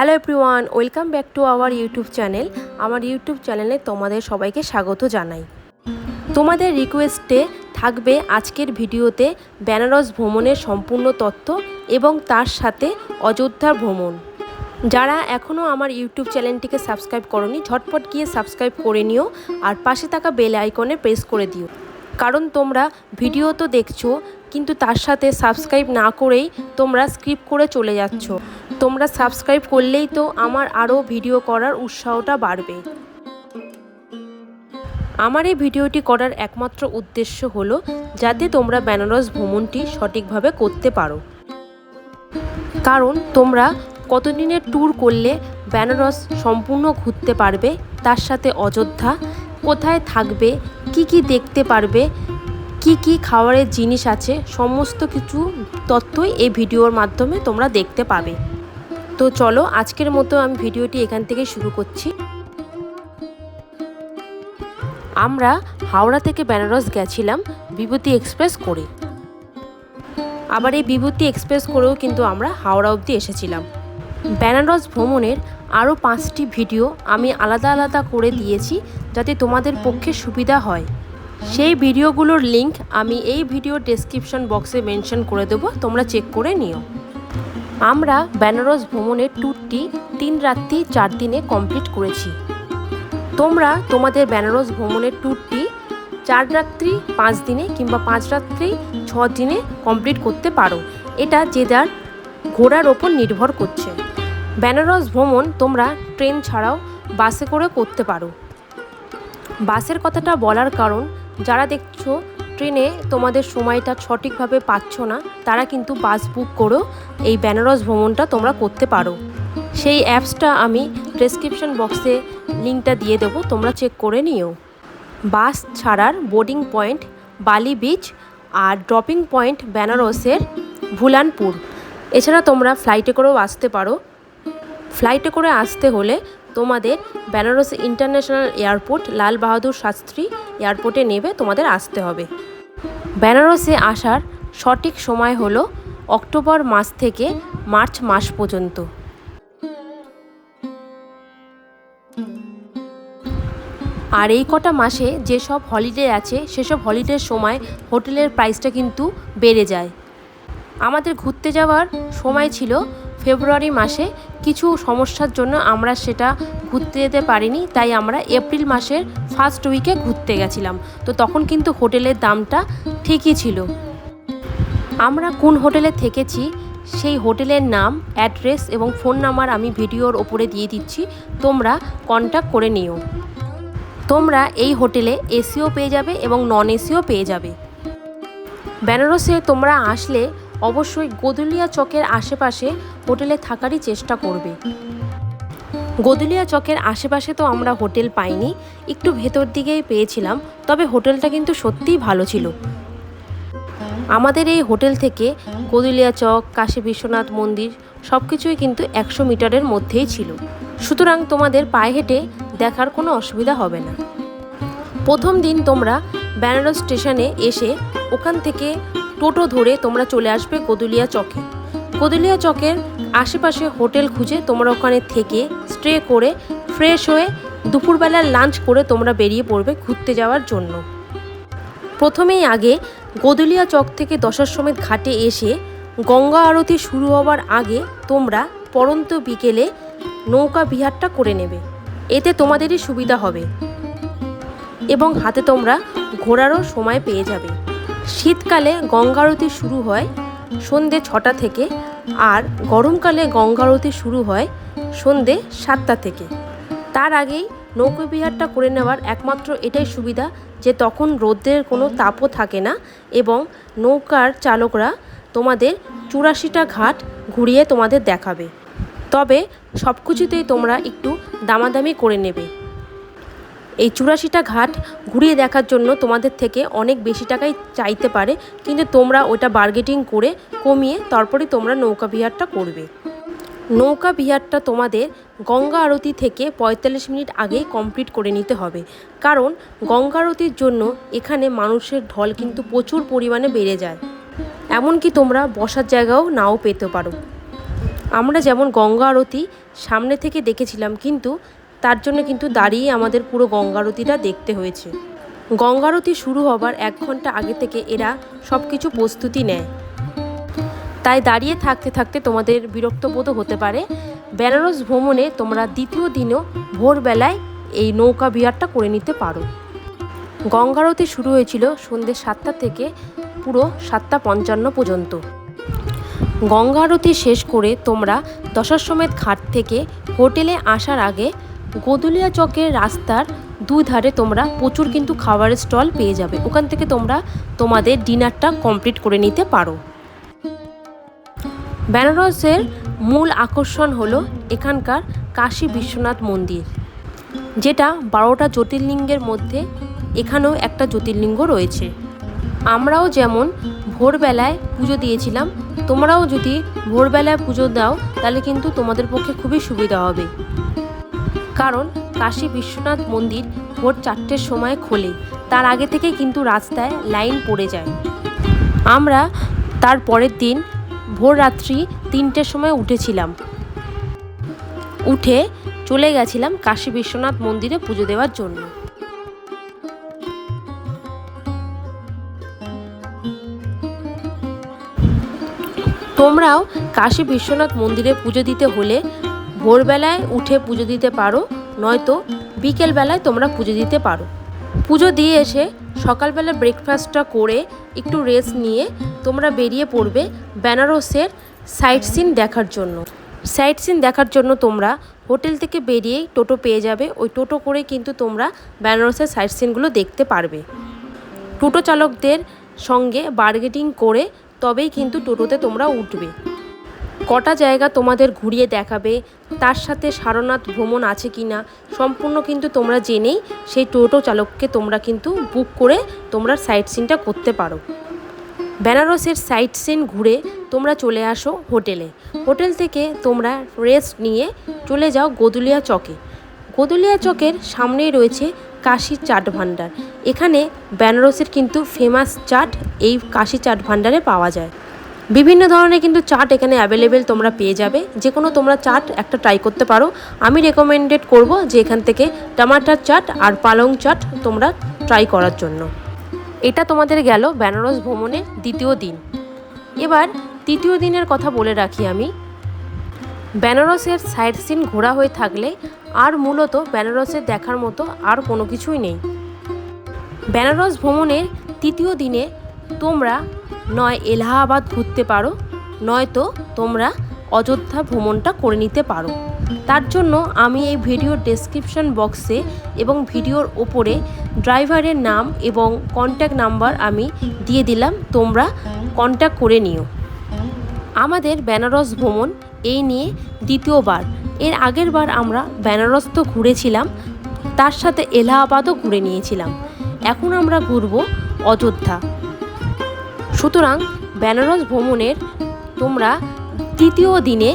Hello everyone, welcome back to our YouTube channel. আমার YouTube চ্যানেলে তোমাদের সবাইকে স্বাগত জানাই। তোমাদের রিকোয়েস্টে থাকবে আজকের ভিডিওতে বেনারস ভ্রমণের সম্পূর্ণ তথ্য এবং তার সাথে অযোধ্যার ভ্রমণ। যারা এখনও আমার ইউটিউব চ্যানেলটিকে সাবস্ক্রাইব করনি, ঝটপট গিয়ে সাবস্ক্রাইব করে নিও আর পাশে থাকা বেল আইকনে প্রেস করে দিও। কারণ তোমরা ভিডিও তো দেখছ, কিন্তু তার সাথে সাবস্ক্রাইব না করেই তোমরা স্কিপ করে চলে যাচ্ছ। তোমরা সাবস্ক্রাইব করলেই তো আমার আরও ভিডিও করার উৎসাহটা বাড়বে। আমার এই ভিডিওটি করার একমাত্র উদ্দেশ্য হলো যাতে তোমরা বেনারস ভ্রমণটি সঠিকভাবে করতে পারো। কারণ তোমরা কতদিনের ট্যুর করলে বেনারস সম্পূর্ণ ঘুরতে পারবে, তার সাথে অযোধ্যা, কোথায় থাকবে কি কি দেখতে পারবে, কি কি খাবারের জিনিস আছে, সমস্ত কিছু তথ্যই এই ভিডিওর মাধ্যমে তোমরা দেখতে পাবে। তো চলো, আজকের মতো আমি ভিডিওটি এখান থেকে শুরু করছি। আমরা হাওড়া থেকে বেনারস গেছিলাম বিভূতি এক্সপ্রেস করে। আবার এই বিভূতি এক্সপ্রেস করেও কিন্তু আমরা হাওড়া অবধি এসেছিলাম। বেনারস ভ্রমণের আরও পাঁচটি ভিডিও আমি আলাদা আলাদা করে দিয়েছি যাতে তোমাদের পক্ষে সুবিধা হয়। সেই ভিডিওগুলোর লিংক আমি এই ভিডিও ডেসক্রিপশন বক্সে মেনশন করে দেবো, তোমরা চেক করে নিও। আমরা বেনারস ভ্রমণের ট্যুরটি তিন রাত্রি চার দিনে কমপ্লিট করেছি। তোমরা তোমাদের বেনারস ভ্রমণের ট্যুরটি চার রাত্রি পাঁচ দিনে কিংবা পাঁচ রাত্রি ছ দিনে কমপ্লিট করতে পারো। এটা যার ঘোড়ার ওপর নির্ভর করছে। বেনারস ভ্রমণ তোমরা ট্রেন ছাড়াও বাসে করে করতে পারো। বাসের কথাটা বলার কারণ, যারা দেখছ ট্রেনে তোমাদের সময়টা সঠিকভাবে পাচ্ছ না, তারা কিন্তু বাস বুক করেও এই বেনারস ভ্রমণটা তোমরা করতে পারো। সেই অ্যাপসটা আমি ডেসক্রিপশন বক্সে লিঙ্কটা দিয়ে দেবো, তোমরা চেক করে নিও। বাস ছাড়ার বোর্ডিং পয়েন্ট বালি বিচ আর ড্রপিং পয়েন্ট বেনারসের ভুলানপুর। এছাড়া তোমরা ফ্লাইটে করেও আসতে পারো। ফ্লাইটে করে আসতে হলে তোমাদের বেনারস ইন্টারন্যাশনাল এয়ারপোর্ট লাল বাহাদুর শাস্ত্রী এয়ারপোর্টে নেবে, তোমাদের আসতে হবে। বেনারসে আসার সঠিক সময় হলো অক্টোবর মাস থেকে মার্চ মাস পর্যন্ত। আর এই কটা মাসে যেসব হলিডে আছে, সেসব হলিডের সময় হোটেলের প্রাইসটা কিন্তু বেড়ে যায়। আমাদের ঘুরতে যাওয়ার সময় ছিল ফেব্রুয়ারি মাসে। কিছু সমস্যার জন্য আমরা সেটা ঘুরতে যেতে পারিনি, তাই আমরা এপ্রিল মাসের ফার্স্ট উইকে ঘুরতে গেছিলাম। তো তখন কিন্তু হোটেলের দামটা ঠিকই ছিল। আমরা কোন হোটেলে থেকেছি, সেই হোটেলের নাম, অ্যাড্রেস এবং ফোন নাম্বার আমি ভিডিওর ওপরে দিয়ে দিচ্ছি। তোমরা কন্ট্যাক্ট করে নিও। তোমরা এই হোটেলে এসিও পেয়ে যাবে এবং নন এসিও পেয়ে যাবে। বেনারসে তোমরা আসলে অবশ্যই গোদুলিয়া চকের আশেপাশে হোটেলে থাকারই চেষ্টা করবে। গোদুলিয়া চকের আশেপাশে তো আমরা হোটেল পাইনি, একটু ভেতর দিকেই পেয়েছিলাম, তবে হোটেলটা কিন্তু সত্যিই ভালো ছিল। আমাদের এই হোটেল থেকে গোদুলিয়া চক, কাশী বিশ্বনাথ মন্দির সব কিছুই কিন্তু একশো মিটারের মধ্যেই ছিল। সুতরাং তোমাদের পায়ে হেঁটে দেখার কোনো অসুবিধা হবে না। প্রথম দিন তোমরা বেনারস স্টেশনে এসে ওখান থেকে টোটো ধরে তোমরা চলে আসবে গদুলিয়া চকে। গদুলিয়া চকের আশেপাশে হোটেল খুঁজে তোমরা ওখানে থেকে স্টে করে ফ্রেশ হয়ে দুপুরবেলার লাঞ্চ করে তোমরা বেরিয়ে পড়বে ঘুরতে যাওয়ার জন্য। প্রথমেই আগে গদুলিয়া চক থেকে দশাশ্বমেধ ঘাটে এসে গঙ্গা আরতি শুরু হওয়ার আগে তোমরা পরন্ত বিকেলে নৌকা বিহারটা করে নেবে। এতে তোমাদেরই সুবিধা হবে এবং হাতে তোমরা ঘোরারও সময় পেয়ে যাবে। শীতকালে গঙ্গা আরতি শুরু হয় সন্ধে ছটা থেকে আর গরমকালে গঙ্গা আরতি শুরু হয় সন্ধে সাতটা থেকে। তার আগেই নৌকো বিহারটা করে নেওয়ার একমাত্র এটাই সুবিধা যে তখন রোদের কোনো তাপও থাকে না এবং নৌকার চালকরা তোমাদের চুরাশিটা ঘাট ঘুরিয়ে তোমাদের দেখাবে। তবে সব কিছুতেই তোমরা একটু দামাদামি করে নেবে। এই চুরাশিটা ঘাট ঘুরিয়ে দেখার জন্য তোমাদের থেকে অনেক বেশি টাকাই চাইতে পারে, কিন্তু তোমরা ওটা বার্গেটিং করে কমিয়ে তারপরে তোমরা নৌকা বিহারটা করবে। নৌকা বিহারটা তোমাদের গঙ্গা আরতি থেকে পঁয়তাল্লিশ মিনিট আগেই কমপ্লিট করে নিতে হবে। কারণ গঙ্গা আরতির জন্য এখানে মানুষের ঢল কিন্তু প্রচুর পরিমাণে বেড়ে যায়। এমনকি তোমরা বসার জায়গাও নাও পেতে পারো। আমরা যেমন গঙ্গা আরতি সামনে থেকে দেখেছিলাম, কিন্তু তার জন্য কিন্তু দাঁড়িয়ে আমাদের পুরো গঙ্গা আরতিটা দেখতে হয়েছে। গঙ্গা আরতি শুরু হবার এক ঘণ্টা আগে থেকে এরা সব কিছু প্রস্তুতি নেয়। তাই দাঁড়িয়ে থাকতে থাকতে তোমাদের বিরক্তবোধও হতে পারে। বেনারস ভ্রমণে তোমরা দ্বিতীয় দিনও ভোরবেলায় এই নৌকা বিহারটা করে নিতে পারো। গঙ্গারতি শুরু হয়েছিল সন্ধ্যে সাতটা থেকে পুরো সাতটা পঞ্চান্ন পর্যন্ত। গঙ্গা আরতি শেষ করে তোমরা দশাশ্বমেধ ঘাট থেকে হোটেলে আসার আগে গোদুলিয়া চকের রাস্তার দুই ধারে তোমরা প্রচুর কিন্তু খাবারের স্টল পেয়ে যাবে। ওখান থেকে তোমরা তোমাদের ডিনারটা কমপ্লিট করে নিতে পারো। বেনারসের মূল আকর্ষণ হলো এখানকার কাশী বিশ্বনাথ মন্দির, যেটা বারোটা জ্যোতির্লিঙ্গের মধ্যে এখানেও একটা জ্যোতির্লিঙ্গ রয়েছে। আমরাও যেমন ভোরবেলায় পুজো দিয়েছিলাম, তোমরাও যদি ভোরবেলায় পুজো দাও, তাহলে কিন্তু তোমাদের পক্ষে খুবই সুবিধা হবে। কারণ কাশী বিশ্বনাথ মন্দির ভোর চারটের সময় খোলে। তার আগে থেকে কিন্তু রাস্তায় লাইন পড়ে যায়। আমরা তার পরের দিন ভোর রাত্রি তিনটের সময় উঠেছিলাম। উঠে চলে গেছিলাম কাশী বিশ্বনাথ মন্দিরে পুজো দেওয়ার জন্য। তোমরাও কাশী বিশ্বনাথ মন্দিরে পুজো দিতে হলে ভোরবেলায় উঠে পুজো দিতে পারো, নয়তো বিকেলবেলায় তোমরা পুজো দিতে পারো। পুজো দিয়ে এসে সকালবেলা ব্রেকফাস্টটা করে একটু রেস্ট নিয়ে তোমরা বেরিয়ে পড়বে বেনারসের সাইট সিন দেখার জন্য। সাইট সিন দেখার জন্য তোমরা হোটেল থেকে বেরিয়েই টোটো পেয়ে যাবে। ওই টোটো করে কিন্তু তোমরা বেনারসের সাইট সিনগুলো দেখতে পারবে। টোটো চালকদের সঙ্গে বার্গেটিং করে তবেই কিন্তু টোটোতে তোমরা উঠবে। কটা জায়গা তোমাদের ঘুরিয়ে দেখাবে? তার সাথে সারনাথ ভ্রমণ আছে কি না সম্পূর্ণ কিন্তু তোমরা জেনেই সেই টোটো চালককে তোমরা কিন্তু বুক করে তোমরা সাইট সিনটা করতে পারো। বেনারসের সাইট সিন ঘুরে তোমরা চলে আসো হোটেলে। হোটেল থেকে তোমরা রেস্ট নিয়ে চলে যাও গোদুলিয়া চকে। গোদুলিয়া চকের সামনেই রয়েছে কাশি চাট ভাণ্ডার। এখানে বেনারসের কিন্তু ফেমাস চাট এই কাশি চাট ভাণ্ডারে পাওয়া যায়। বিভিন্ন ধরনের কিন্তু চাট এখানে অ্যাভেলেবেল তোমরা পেয়ে যাবে। যে কোনো তোমরা চাট একটা ট্রাই করতে পারো। আমি রেকমেন্ডেড করব যে এখান থেকে টমাটার চাট আর পালং চাট তোমরা ট্রাই করার জন্য। এটা তোমাদের গেল বেনারস ভ্রমণের দ্বিতীয় দিন। এবার তৃতীয় দিনের কথা বলে রাখি আমি। বেনারসের সাইড সিন ঘোরা হয়ে থাকলে আর মূলত বেনারসের দেখার মতো আর কোনো কিছুই নেই। বেনারস ভ্রমণের তৃতীয় দিনে তোমরা নয় এলাহাবাদ ঘুরতে পারো, নয়তো তোমরা অযোধ্যা ভ্রমণটা করে নিতে পারো। তার জন্য আমি এই ভিডিওর ডেসক্রিপশন বক্সে এবং ভিডিওর ওপরে ড্রাইভারের নাম এবং কন্ট্যাক্ট নাম্বার আমি দিয়ে দিলাম, তোমরা কন্ট্যাক্ট করে নিও। আমাদের বেনারস ভ্রমণ এই নিয়ে দ্বিতীয়বার। এর আগের বার আমরা বেনারস তো ঘুরেছিলাম, তার সাথে এলাহাবাদও ঘুরে নিয়েছিলাম। এখন আমরা ঘুরব অযোধ্যা। সুতরাং বেনারস ভ্রমণের তোমরা তৃতীয় দিনে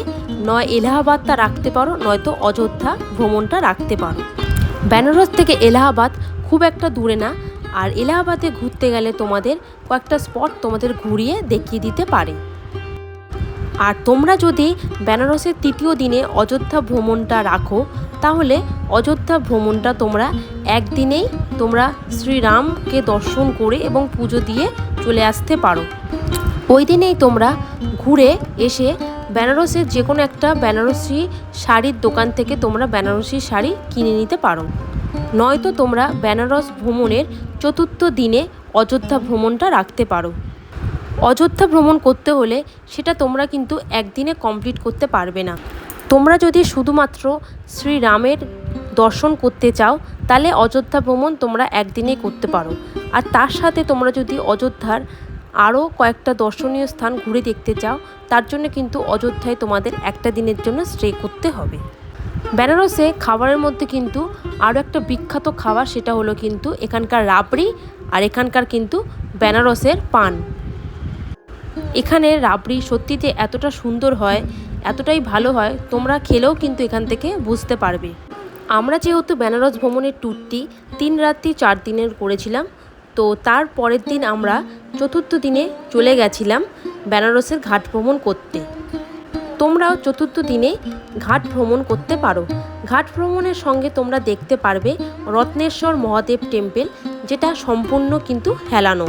নয় এলাহাবাদটা রাখতে পারো, নয়তো অযোধ্যা ভ্রমণটা রাখতে পারো। বেনারস থেকে এলাহাবাদ খুব একটা দূরে না, আর এলাহাবাদে ঘুরতে গেলে তোমাদের কয়েকটা স্পট তোমাদের ঘুরিয়ে দেখিয়ে দিতে পারে। আর তোমরা যদি বেনারসের তৃতীয় দিনে অযোধ্যা ভ্রমণটা রাখো তাহলে অযোধ্যা ভ্রমণটা তোমরা একদিনেই তোমরা শ্রীরামকে দর্শন করে এবং পুজো দিয়ে চলে আসতে পারো। ওই দিনেই তোমরা ঘুরে এসে বেনারসের যে কোনো একটা বেনারসি শাড়ির দোকান থেকে তোমরা বেনারসি শাড়ি কিনে নিতে পারো। নয়তো তোমরা বেনারস ভ্রমণের চতুর্থ দিনে অযোধ্যা ভ্রমণটা রাখতে পারো। অযোধ্যা ভ্রমণ করতে হলে সেটা তোমরা কিন্তু একদিনে কমপ্লিট করতে পারবে না। তোমরা যদি শুধুমাত্র শ্রীরামের দর্শন করতে চাও, তাহলে অযোধ্যা ভ্রমণ তোমরা একদিনেই করতে পারো। আর তার সাথে তোমরা যদি অযোধ্যার আরও কয়েকটা দর্শনীয় স্থান ঘুরে দেখতে চাও, তার জন্য কিন্তু অযোধ্যায় তোমাদের একটা দিনের জন্য স্টে করতে হবে। বেনারসে খাবারের মধ্যে কিন্তু আরও একটা বিখ্যাত খাবার সেটা হলো কিন্তু এখানকার রাবড়ি আর এখানকার কিন্তু বেনারসের পান। এখানে রাবড়ি সত্যিতে এতটা সুন্দর হয় এতটাই ভালো হয়, তোমরা খেলেও কিন্তু এখান থেকে বুঝতে পারবে। আমরা যেহেতু বেনারস ভ্রমণের ট্যুরটি তিন রাত্রি চার দিনের করেছিলাম, তো তার পরের দিন আমরা চতুর্থ দিনে চলে গেছিলাম বেনারসের ঘাট ভ্রমণ করতে। তোমরাও চতুর্থ দিনে ঘাট ভ্রমণ করতে পারো। ঘাট ভ্রমণের সঙ্গে তোমরা দেখতে পারবে রত্নেশ্বর মহাদেব টেম্পল, যেটা সম্পূর্ণ কিন্তু হেলানো।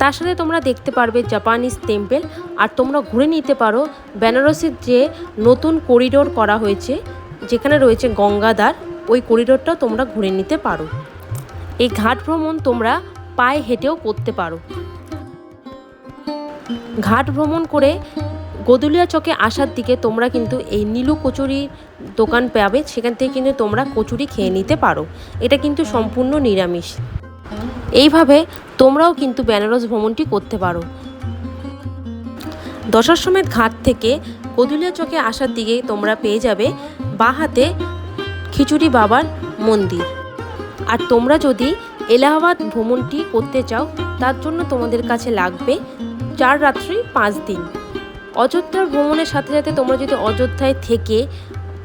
তার সাথে তোমরা দেখতে পারবে জাপানিজ টেম্পেল আর তোমরা ঘুরে নিতে পারো বেনারসের যে নতুন করিডোর করা হয়েছে, যেখানে রয়েছে গঙ্গাধার, ওই করিডোরটাও তোমরা ঘুরে নিতে পারো। এই ঘাট ভ্রমণ তোমরা পায়ে হেঁটেও করতে পারো। ঘাট ভ্রমণ করে গদুলিয়া চকে আসার দিকে তোমরা কিন্তু এই নীলু কচুরির দোকান পাবে, সেখান থেকে কিন্তু তোমরা কচুরি খেয়ে নিতে পারো। এটা কিন্তু সম্পূর্ণ নিরামিষ। এইভাবে তোমরাও কিন্তু বেনারস ভ্রমণটি করতে পারো। দশাশ্বমেধ ঘাট থেকে কদুলিয়া চকে আসার দিকে তোমরা পেয়ে যাবে বাঁ হাতে খিচুড়ি বাবার মন্দির। আর তোমরা যদি এলাহাবাদ ভ্রমণটি করতে চাও, তার জন্য তোমাদের কাছে লাগবে চার রাত্রি পাঁচ দিন। অযোধ্যার ভ্রমণের সাথে সাথে তোমরা যদি অযোধ্যায় থেকে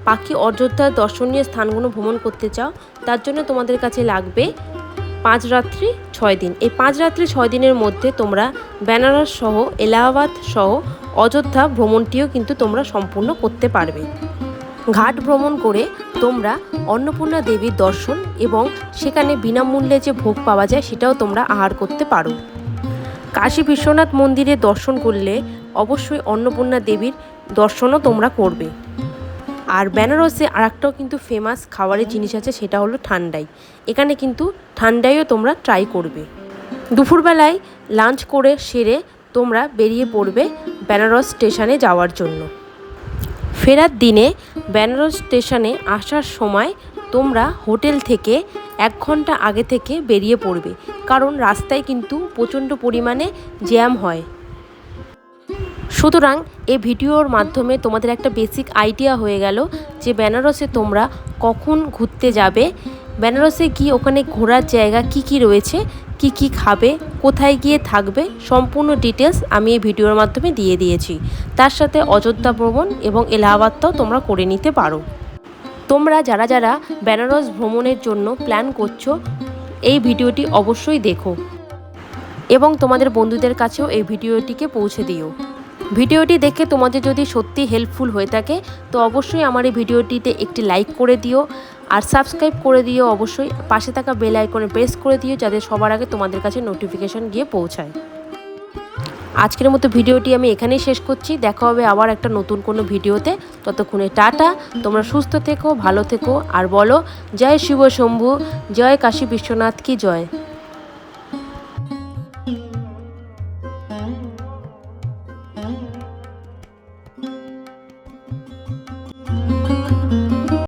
বাকি অযোধ্যার দর্শনীয় স্থানগুলো ভ্রমণ করতে চাও, তার জন্য তোমাদের কাছে লাগবে পাঁচ রাত্রি, ছয় দিন। এই পাঁচ রাত্রি, ছয় দিনের মধ্যে তোমরা বেনারস সহ, এলাহাবাদ সহ, অযোধ্যা ভ্রমণটিও কিন্তু তোমরা সম্পূর্ণ করতে পারবে। ঘাট ভ্রমণ করে তোমরা অন্নপূর্ণা দেবীর দর্শন এবং সেখানে বিনামূল্যে যে ভোগ পাওয়া যায়, সেটাও তোমরা আহার করতে পারো। কাশী বিশ্বনাথ মন্দিরে দর্শন করলে অবশ্যই অন্নপূর্ণা দেবীর দর্শনও তোমরা করবে। আর বেনারসে আরেকটাও কিন্তু ফেমাস খাবারের জিনিস আছে, সেটা হলো ঠান্ডাই। এখানে কিন্তু ঠান্ডাইও তোমরা ট্রাই করবে। দুপুরবেলায় লাঞ্চ করে সেরে তোমরা বেরিয়ে পড়বে বেনারস স্টেশনে যাওয়ার জন্য। ফেরার দিনে বেনারস স্টেশনে আসার সময় তোমরা হোটেল থেকে এক ঘণ্টা আগে থেকে বেরিয়ে পড়বে। কারণ রাস্তায় কিন্তু প্রচণ্ড পরিমাণে জ্যাম হয়। সুতরাং এই ভিডিওর মাধ্যমে তোমাদের একটা বেসিক আইডিয়া হয়ে গেল যে বেনারসে তোমরা কখন ঘুরতে যাবে, বেনারসে গিয়ে ওখানে ঘোরার জায়গা কি কি রয়েছে, কি কি খাবে, কোথায় গিয়ে থাকবে, সম্পূর্ণ ডিটেলস আমি এই ভিডিওর মাধ্যমে দিয়ে দিয়েছি। তার সাথে অযোধ্যা ভ্রমণ এবং এলাহাবাদটাও তোমরা করে নিতে পারো। তোমরা যারা যারা বেনারস ভ্রমণের জন্য প্ল্যান করছ, এই ভিডিওটি অবশ্যই দেখো এবং তোমাদের বন্ধুদের কাছেও এই ভিডিওটিকে পৌঁছে দিও। ভিডিওটি দেখে তোমাদের যদি সত্যি হেল্পফুল হয়ে থাকে, তো অবশ্যই আমার এই ভিডিওটিতে একটি লাইক করে দিও। আর সাবস্ক্রাইব করে দিও অবশ্যই। পাশে থাকা বেল আইকনে প্রেস করে দিও যাতে সবার আগে তোমাদের কাছে নোটিফিকেশন গিয়ে পৌঁছায়। আজকের মতো ভিডিওটি আমি এখানেই শেষ করছি। দেখা হবে আবার একটা নতুন কোনো ভিডিওতে। ততক্ষণে টাটা। তোমরা সুস্থ থেকো, ভালো থেকো, আর বলো, জয় শিব শম্ভু, জয় কাশী বিশ্বনাথ কি জয়?